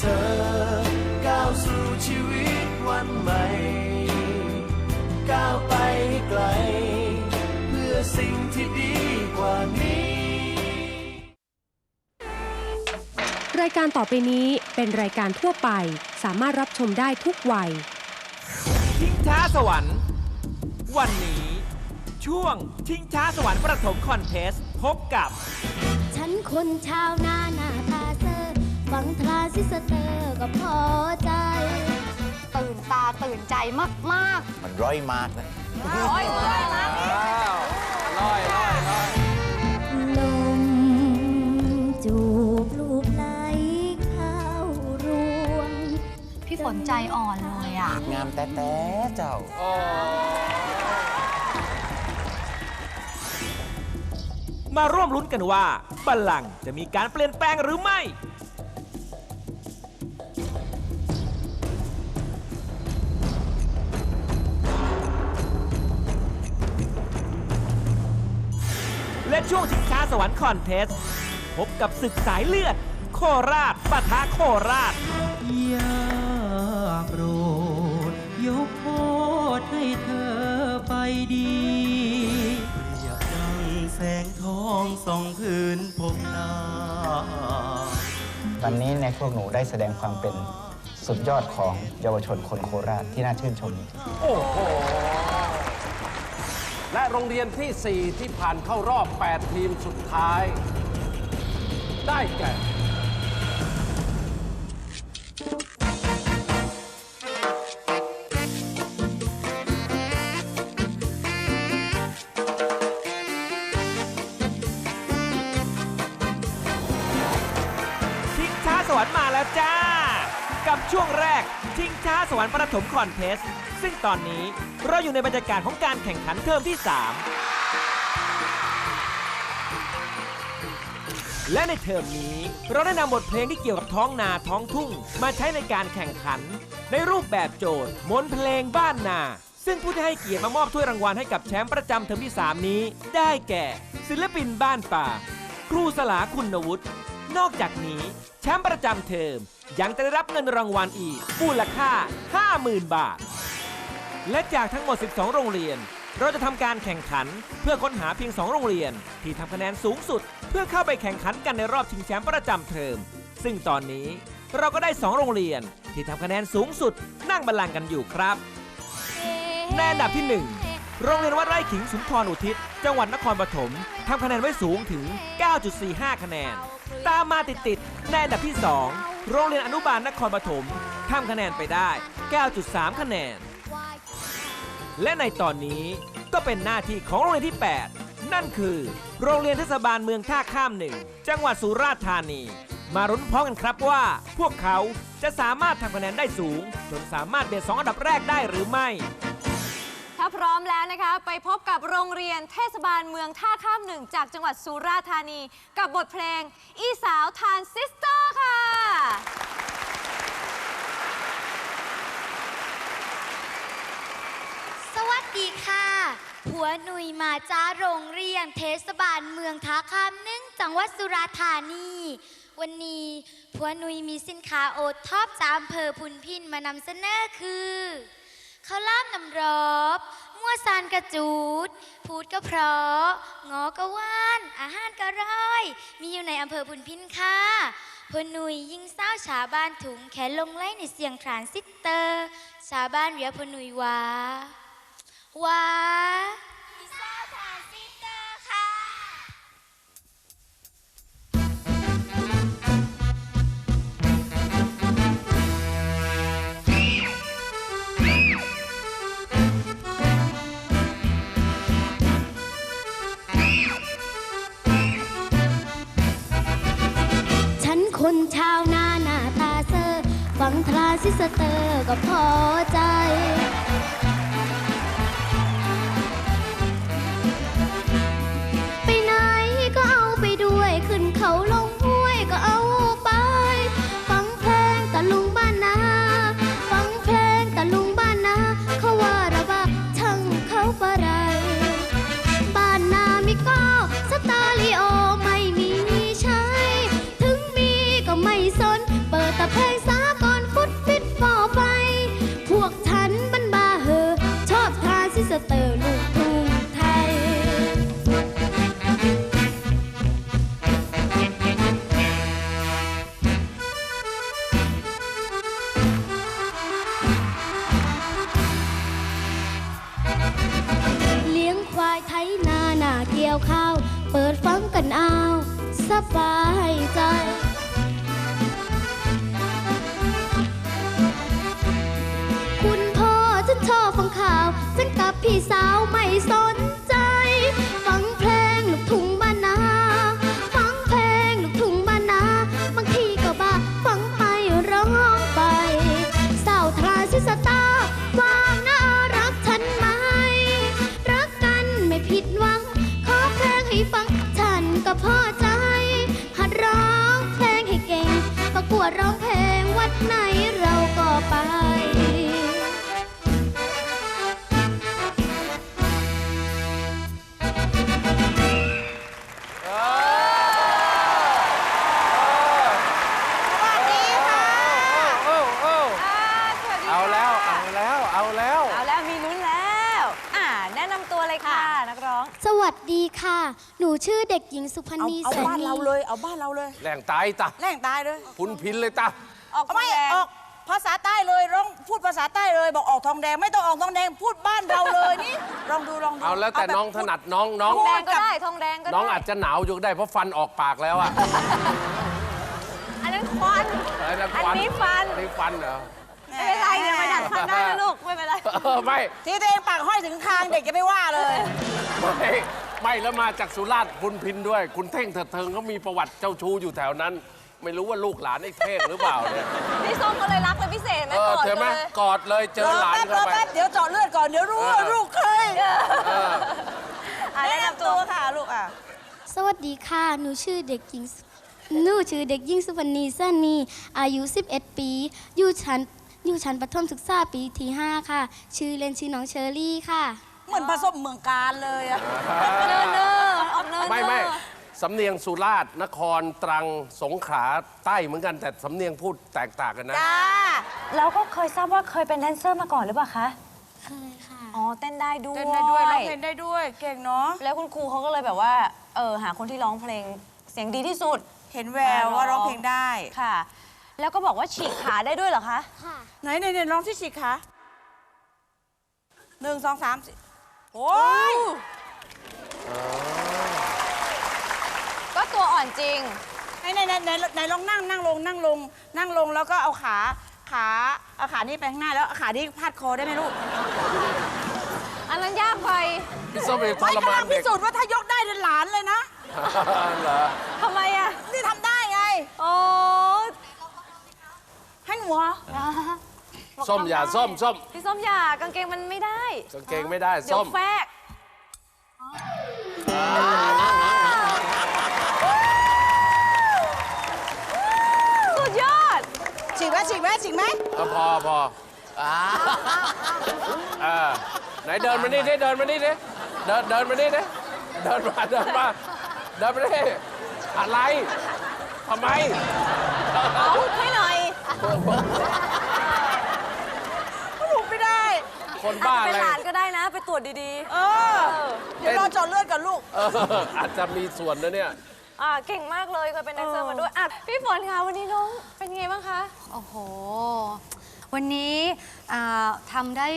เธอ ก้าวสู่ชีวิตวันใหม่ ก้าวไปให้ไกล เพื่อสิ่งที่ดีกว่านี้ รายการต่อไปนี้เป็นรายการทั่วไป สามารถรับชมได้ทุกวัยชิงช้าสวรรค์ วันนี้ ช่วงชิงช้าสวรรค์ประถมคอนเทสต์พบกับ ฉันคนชาวนาหน้าตาเซอร์ ฟังทราซิสเตอร์ก็พอใจ ตื่นตาตื่นใจมากมันร้อยมากนะๆร้อยเลยนะลมจูบลูบไหลเข้ารวง พี่ฝนใจอ่อนเลยอะ งามแต่แต่เจ้ามาร่วมลุ้นกันว่าบัลลังก์จะมีการเปลี่ยนแปลงหรือไม่ ช่วงชิงช้าสวรรค์คอนเทสต์พบกับศึกสายเลือด โคราชปะทะโคราชอยากโปรดยกโทษให้เธอไปดีเปรียบดังแสงทองส่องพื้นพบหน้าวันนี้ในพวกหนูได้แสดงความเป็นสุดยอดของเยาวชนคนโคราชที่น่าชื่นชม โอ้โห และโรงเรียนที่ 4 ที่ผ่านเข้ารอบ 8 ทีมสุดท้าย ได้แก่ วรรค์ประถมคอนเทสต์ซึ่งตอนนี้เราอยู่ในบรรยากาศของการแข่งขันเทอมที่ 3 และในเทอมนี้เราได้นำบทเพลงที่เกี่ยวกับท้องนาท้องทุ่ง มาใช้ในการแข่งขัน ในรูปแบบโจทย์มนเพลงบ้านนา ซึ่งผู้ที่ให้เกียรติมามอบถ้วยรางวัลให้กับแชมป์ประจำเทอมที่ 3 นี้ ได้แก่ ศิลปินบ้านป่า ครูสลาคุณวุฒิ นอกจากนี้ แชมป์ประจำเทอมยังจะได้รับเงินรางวัลอีกมูลค่า 50,000 บาท และจากทั้งหมด 12 โรงเรียน เราจะทำการแข่งขันเพื่อค้นหาเพียง 2 โรงเรียน ที่ทำคะแนนสูงสุด เพื่อเข้าไปแข่งขันกันในรอบชิงแชมป์ประจำเทอมซึ่งตอนนี้เราก็ได้ 2 โรงเรียน ที่ทำคะแนนสูงสุด นั่งบัลลังก์กันอยู่ครับในอันดับที่ 1 โรงเรียนวัดไร่ขิงสุนทรอุทิศ จังหวัดนครปฐมทำคะแนนไว้สูงถึง 9.45 คะแนน ตามมาติดๆในอันดับที่ 2 โรงเรียนอนุบาลนครปฐมทำคะแนนไปได้ 9.3 คะแนน และในตอนนี้ก็เป็นหน้าที่ของโรงเรียนที่ 8 นั่นคือ โรงเรียนเทศบาลเมืองท่าข้ามหนึ่ง จังหวัดสุราษฎร์ธานี มารุ้นพร้อมกันครับว่า พวกเขาจะสามารถทำคะแนนได้สูง จนสามารถเบียดสองอันดับแรกได้หรือไม่ ถ้าพร้อมแล้วนะคะ ไปพบกับโรงเรียนเทศบาลเมืองท่าข้ามหนึ่งจากจังหวัดสุราษฎร์ธานี กับบทเพลง อีสาวทานซิสเตอร์ค่ะ สวัสดีค่ะผัวหนุยมาจ้าโรงเรียนเทศบาลเมืองท่าข้ามหนึ่งจังหวัดสุราษฎร์ธานีวันนี้ผัวนุยมีสินค้าโอท็อปจากอำเภอพุนพินมานำเสนอคือ ข้าวล่ามน้ำรอบมั่วซานกระจูด พูดก็เพราะงอก็ว่าน อาหารก็ร้อย มีอยู่ในอำเภอพุนพินค่ะพนุยยิ่งเศร้าชาวบ้านถุงแขนลงไล่ในเสียงทรานซิสเตอร์ ชาวบ้านเรียพนุยว่าว้า ที่สเตอร์ก็พอ สบายใจ คุณพ่อฉันชอบฟังข่าว ฉันกับพี่สาวไม่สน ชื่อเด็กหญิงสุพรรเอาณีเอาแสนบ้านดีเราเลย เอาบ้านเราเลยแรงตายตะแร่งตายเลยพุนพินเลยตะออกเอาไม่แดงออกภาษาใต้เลยร้องพูดภาษาใต้เลย บอกออกทองแดงไม่ต้องออกทองแดงพูดบ้านเราเลยนี่ลองดูลองดูเอาแล้วแต่บบน้องถนัดน้องน้ทององแดงก็ได้ทองแดงก็ได้น้องอาจจะหนาวอยู่ก็ได้เพราะฟันออกปากแล้วอะอันนั้นควันอะไรนะอันนี้ฟันนี่ฟันเหรอไม่เป็นไรเดี๋ยวไปดัดฟันได้นะลูกไม่เป็นไร เออไม่ ที่ตัวเองปากห้อยถึงคางเด็กจะไม่ว่าเลย ไม่ ไม่แล้วมาจากสุราษฎร์พุนพินด้วย คุณเท่งเถิดเทิงเขามีประวัติเจ้าชู้อยู่แถวนั้น ไม่รู้ว่าลูกหลานไอ้เท่งหรือเปล่าเนี่ยพี่ส้มก็เลยรักเป็นพิเศษไหมเออก่อนเจอไหมเลยกอดเลยเจรออหลานแป๊บรเข้าอไป แป๊บเดี๋ยวเจาะเลือดก่อนเดี๋ยวรู้ว่าเออ ลูกเคยเอออะแนะแนะนำนำตัตัววค่ะลูกอะสวัสดีค่ะ หนูชื่อเด็กหญิงสุหนูชื่อเด็กหญิงสุพรรณีแสนนีอายุ 11 ปี อยู่ชั้นอยู่ชั้นประถมศึกษาปีที่ 5 ค่ะ ชื่อเล่นชื่อน้องเชอรี่ค่ะ เหมือนผสมเมืองการเลยอะเนินเนอร์ออกเนินเนอร์ไม่ไม่สำเนียงสุราษฎร์นครตรังสงขลาใต้เหมือนกันแต่สำเนียงพูดแตกต่างกันนะ จ้าแล้วก็เคยทราบว่าเคยเป็นแดนเซอร์มาก่อนหรือเปล่าคะ เคยค่ะ อ๋อเต้นได้ด้วย เต้นได้ด้วยร้องเพลงได้ด้วย เก่งเนาะ แล้วคุณครูเขาก็เลยแบบว่า เออหาคนที่ร้องเพลงเสียงดีที่สุด เห็นแววว่าร้องเพลงได้ ค่ะ แล้วก็บอกว่าฉีกขาได้ด้วยเหรอคะ ค่ะ ไหนไหนไหนร้องที่ฉีกขาหนึ่งสองสามสี่ โอ้ยก็ตัวอ่อนจริง ไหนไหนไหนไหนไหนลองนั่งนั่งลงนั่งลง นั่งลงแล้วก็เอาขาขาเอาขานี่ไปข้างหน้าแล้วเอาขานี่พาดคอได้ไหมลูกอันนั้นยากไปพี่ส้มเป็นทไม่รกำมาลันงพิเด็กสูจน์ว่าถ้ายกได้เนี่ยหลานเลยนะ เหรอทำไมอะ นี่ทำได้ไง โอ้ให้หนูเหรอส้มอย่าส้มส้มพี่ส้มอย่ากางเกงมันไม่ได้ กางเกงไม่ได้เดี๋ยส้วมแฟกสุดยอด ฉีกไหมฉีกไหมฉีกไหมเออพอพออ่าเออไหนเดินมานี่ดิเดินมานี่ดิเดินเดินมานี่ดิเดินมาเดินมาเดินมาดิอะไรทำไม เอาให้หน่อย ถูกไม่ได้ คนอาจบ้าจะอะเป็นไร หลานก็ได้นะ ไปตรวจดีเออ เดี๋ยวรอเจาะเลือดกับลูก เอออาจจะมีส่วนนะเนี่ย ๆอ่าเก่งมากเลยเคยเป็นแดนเซอร์มาด้วยอะพี่ฝนคะวันนี้น้องเป็นไงบ้างคะ โอ้โห วันนี้อ่าทำได้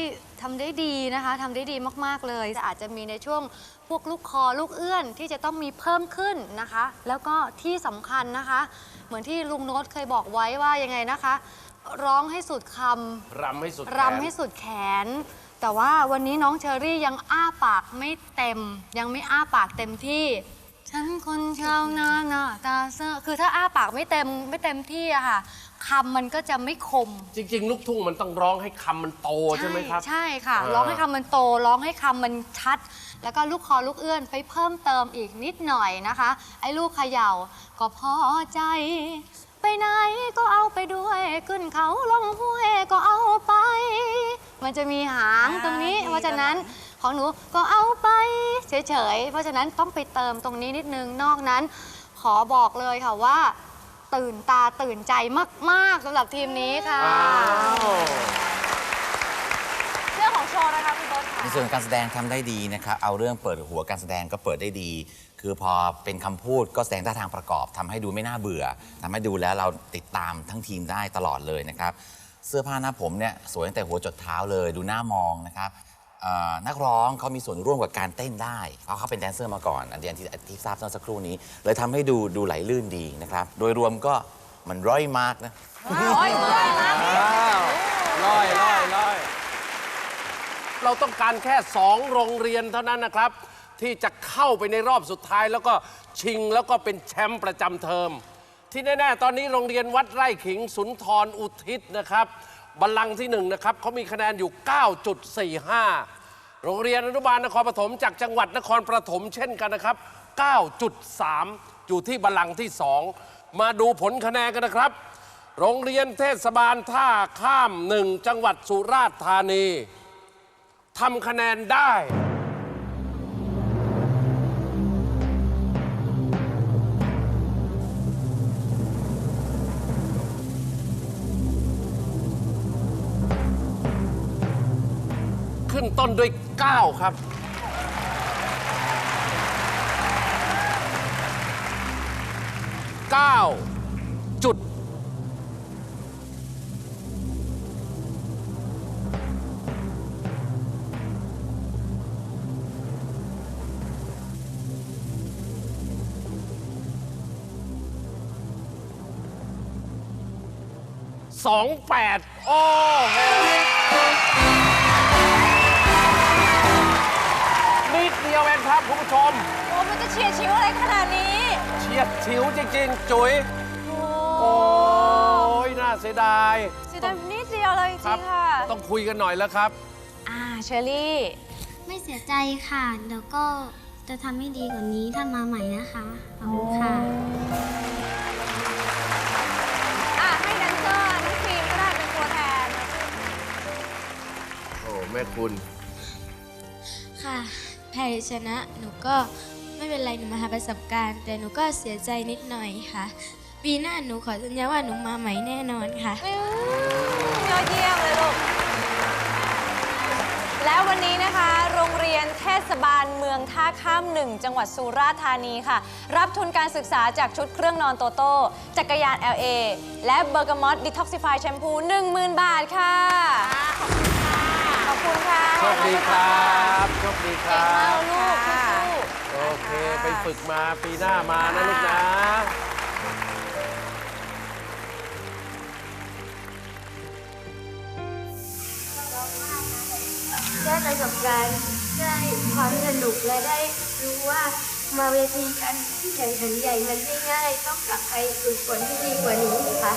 ทำได้ดีนะคะทำได้ดีมาก ๆ เลยแต่อาจจะมีในช่วงพวกลูกคอลูกเอื้อนที่จะต้องมีเพิ่มขึ้นนะคะ แล้วก็ที่สำคัญนะคะ เหมือนที่ลุงโน้ตเคยบอกไว้ว่ายังไงนะคะ ร้องให้สุดคำรำให้สุดแขนรำให้สุดแขน แต่ว่าวันนี้น้องเชอรี่ยังอ้าปากไม่เต็ม ยังไม่อ้าปากเต็มที่ ฉันคนชาวนาหนาตาเซอร์คือถ้าอ้าปากไม่เต็มไม่เต็มที่อะค่ะคำมันก็จะไม่คม จริง ๆ ลูกทุ่งมันต้องร้องให้คำมันโตใช่ไหมครับ ใช่ค่ะ อ่า ร้องให้คำมันโต ร้องให้คำมันชัด แล้วก็ลูกคอลูกเอื้อนไปเพิ่มเติมอีกนิดหน่อยนะคะ ไอ้ลูกเขย่าก็พอใจ ไปไหนก็เอาไปด้วย ขึ้นเขาลงห้วยก็เอาไป มันจะมีหางตรงนี้ อ่าดีเพราะฉะนั้นของหนูก็เอาไปเฉยๆ เพราะฉะนั้นต้องไปเติมตรงนี้นิดนึงนอกนั้น ขอบอกเลยค่ะว่า ตื่นตาตื่นใจมากๆสำหรับทีมนี้ค่ะอ้าวเรื่องของโชว์นะคะคุณโต๊ดคะ ในส่วนของการแสดงทำได้ดีนะครับ เอาเรื่องเปิดหัวการแสดงก็เปิดได้ดี คือพอเป็นคำพูดก็แสดงท่าทางประกอบทำให้ดูไม่น่าเบื่อทำให้ดูแล้วเราติดตามทั้งทีมได้ตลอดเลยนะครับ เสื้อผ้าหน้าผมเนี่ยสวยตั้งแต่หัวจดเท้าเลยดูน่ามองนะครับเอ่อนักร้องเขามีส่วนร่วมกับการเต้นได้เพราะเขาเป็นแดนเซอร์มาก่อน อันนี้ที่ที่ทราบเมื่อสักครู่นี้ เลยทำให้ดูดูไหลลื่นดีนะครับ โดยรวมก็มันร้อยมากนะร้อยร้อยมากอ้าวร้อยร้อยร้อย เราต้องการแค่สองโรงเรียนเท่านั้นนะครับ ที่จะเข้าไปในรอบสุดท้ายแล้วก็ชิงแล้วก็เป็นแชมป์ประจำเทอม ที่แน่ๆ ตอนนี้โรงเรียนวัดไร่ขิงสุนทรอุทิศนะครับบัลลังก์ที่หนึ่งนะครับเขามีคะแนนอยู่ 9.45 โรงเรียนอนุบาลนครปฐมจากจังหวัดนครปฐมเช่นกันนะครับ 9.3 อยู่ที่บัลลังก์ที่2มาดูผลคะแนนกันนะครับ โรงเรียนเทศบาลท่าข้ามหนึ่งจังหวัดสุราษฎร์ธานี ทำคะแนนได้ ขึ้นต้นด้วย 9 ครับ 9 จุด สองแปดโอ้โหนิดเดียวเองครับคุณผู้ชม โอ้มันจะเฉียดชิวอะไรขนาดนี้เฉียดฉิวจริง ๆ จุ๋ยโอ้โอ้ยน่าเสียดายเสียดายนิดเดียวเลยจครัริงๆค่ะ ต้องคุยกันหน่อยแล้วครับ อ่าเชอรี่ ไม่เสียใจค่ะเดี๋ยวก็จะทำให้ดีกว่านี้ถ้ามาใหม่นะคะ ขอบคุณค่ะอะ แม่คุณ ค่ะแพ้หรือชนะหนูก็ไม่เป็นไรหนูมาหาประสบการณ์ แต่หนูก็เสียใจนิดหน่อยค่ะ ปีหน้าหนูขอสัญญาว่าหนูมาใหม่แน่นอนค่ะ อืมยอดเยี่ยมเลยลูก แล้ววันนี้นะคะ โรงเรียนเทศบาลเมืองท่าข้ามหนึ่งจังหวัดสุราษฎร์ธานีค่ะ รับทุนการศึกษาจากชุดเครื่องนอนโตโต้ จักรยาน LA และเบอร์กามอตดิท็อกซิฟายแชมพู 10,000 บาทค่ะขอบคุณค่ะ โชคดีครับโชคดีครับลูกสู้โอเคไปฝึกมาปีหน้ามานะลูกนะได้ประสบการณ์ได้ความสนุกและได้รู้ว่ามาเวทีกันที่แข่งขันใหญ่มันไม่ง่ายต้องกลับไปฝึกฝนที่ดีกว่านี้ค่ะ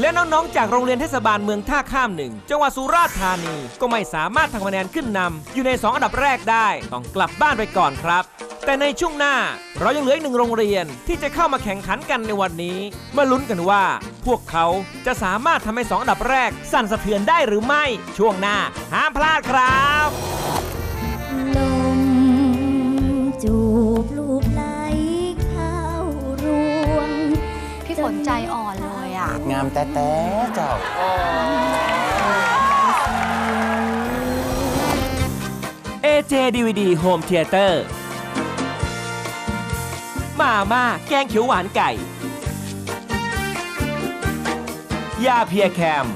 และน้องๆ จากโรงเรียนเทศบาลเมืองท่าข้ามหนึ่งจังหวัดสุราษฎร์ธานีก็ไม่สามารถทำคะแนนขึ้นนำอยู่ใน 2 อันดับแรกได้ ต้องกลับบ้านไปก่อนครับ แต่ในช่วงหน้าเรายังเหลืออีกหนึ่งโรงเรียนที่จะเข้ามาแข่งขันกันในวันนี้ มาลุ้นกันว่า พวกเขาจะสามารถทำให้2อันดับแรก สั่นสะเทือนได้หรือไม่ ช่วงหน้าห้ามพลาดครับ งามแต่แต่เจ้า AJ DVD Home Theater มาม่าแกงเขียวหวานไก่ ยาเพียแคม